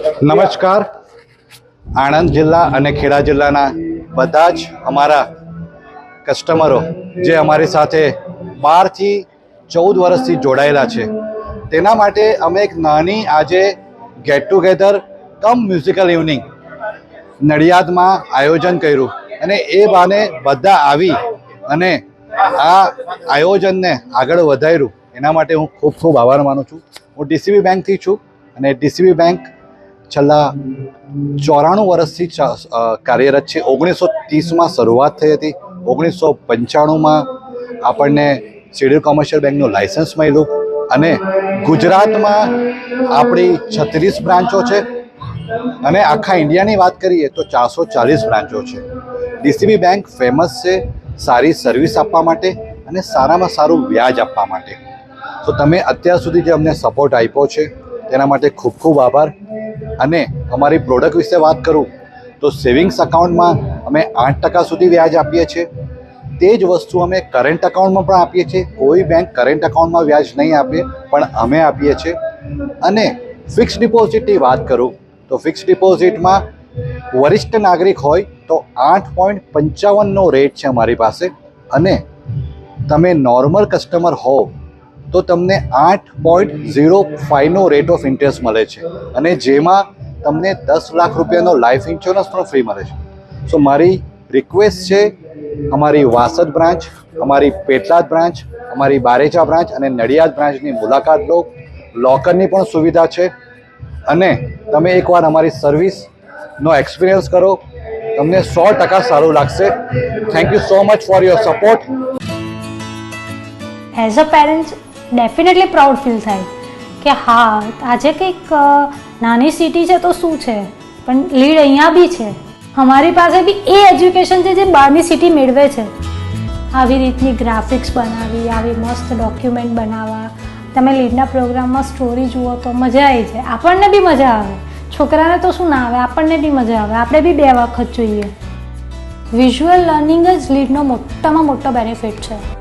નમસ્કાર. આણંદ જિલ્લા અને ખેડા જિલ્લાના બધા જ અમારા કસ્ટમરો જે અમારી સાથે બારથી ચૌદ વર્ષથી જોડાયેલા છે. તેના માટે અમે એક નાની આજે get together cum musical evening નડિયાદમાં આયોજન કર્યું અને એ બાને બધા આવી અને આ આયોજનને આગળ વધાર્યું. એના માટે હું ખૂબ ખૂબ આભાર માનું છું. હું ડીસીબી બેંકથી છું અને ડીસીબી બેંક છેલ્લા ચોરાણું વર્ષથી કાર્યરત છે. ઓગણીસો ત્રીસમાં શરૂઆત થઈ હતી. ઓગણીસો પંચાણુંમાં આપણને શેડ્યુલ કોમર્શિયલ બેંકનું લાઇસન્સ મળ્યું અને ગુજરાતમાં આપણી છત્રીસ બ્રાન્ચો છે. અને આખા ઇન્ડિયાની વાત કરીએ તો ચારસો ચાલીસ બ્રાન્ચો છે. ડીસીબી બેંક ફેમસ છે, સારી સર્વિસ આપવા માટે અને સારામાં સારું વ્યાજ આપવા માટે. તો તમે અત્યાર સુધી જે અમને સપોર્ટ આપ્યો છે, તેના માટે ખૂબ ખૂબ આભાર. અને અમારી પ્રોડક્ટ વિશે વાત કરું, તો સેવિંગ્સ અકાઉન્ટમાં અમે આઠ ટકા સુધી વ્યાજ આપીએ છીએ. તે જ વસ્તુ અમે કરંટ અકાઉન્ટમાં પણ આપીએ છીએ. કોઈ બેંક કરંટ અકાઉન્ટમાં વ્યાજ નહીં આપે, પણ અમે આપીએ છીએ. અને ફિક્સ ડિપોઝિટની વાત કરું, તો ફિક્સ ડિપોઝિટમાં વરિષ્ઠ નાગરિક હોય તો આઠ પોઈન્ટ પંચાવનનો રેટ છે અમારી પાસે. અને તમે નોર્મલ કસ્ટમર હો તો તમને આઠ પોઈન્ટ ઝીરો ફાઇવનો રેટ ઓફ ઇન્ટરેસ્ટ મળે છે. અને જેમાં તમને દસ લાખ રૂપિયાનો લાઈફ ઇન્સ્યોરન્સ પણ ફ્રી મળે છે. સો મારી રિક્વેસ્ટ છે, અમારી વાસદ બ્રાન્ચ અમારી પેટલાદ બ્રાન્ચ અમારી બારેચા બ્રાન્ચ અને નડિયાદ બ્રાન્ચની મુલાકાત લો. લોકરની પણ સુવિધા છે. અને તમે એકવાર અમારી સર્વિસનો એક્સપિરિયન્સ કરો. તમને સો ટકા સારું લાગશે. Thank you so much for your support as a parents definitely proud feel થાય. કે હા, આજે કંઈક નાની સિટી છે તો શું છે? પણ લીડ અહીંયા બી છે. અમારી પાસે બી એ એજ્યુકેશન છે જે બહારની સિટી મેળવે છે. આવી રીતની ગ્રાફિક્સ બનાવી, આવી મસ્ત ડોક્યુમેન્ટ બનાવવા. તમે લીડના પ્રોગ્રામમાં સ્ટોરી જુઓ તો મજા આવી જાય. આપણને બી મજા આવે. છોકરાને તો શું ના આવે, આપણને બી મજા આવે. આપણે બી બે વખત જોઈએ. વિઝ્યુઅલ લર્નિંગ જ લીડનો મોટામાં મોટો બેનિફિટ છે.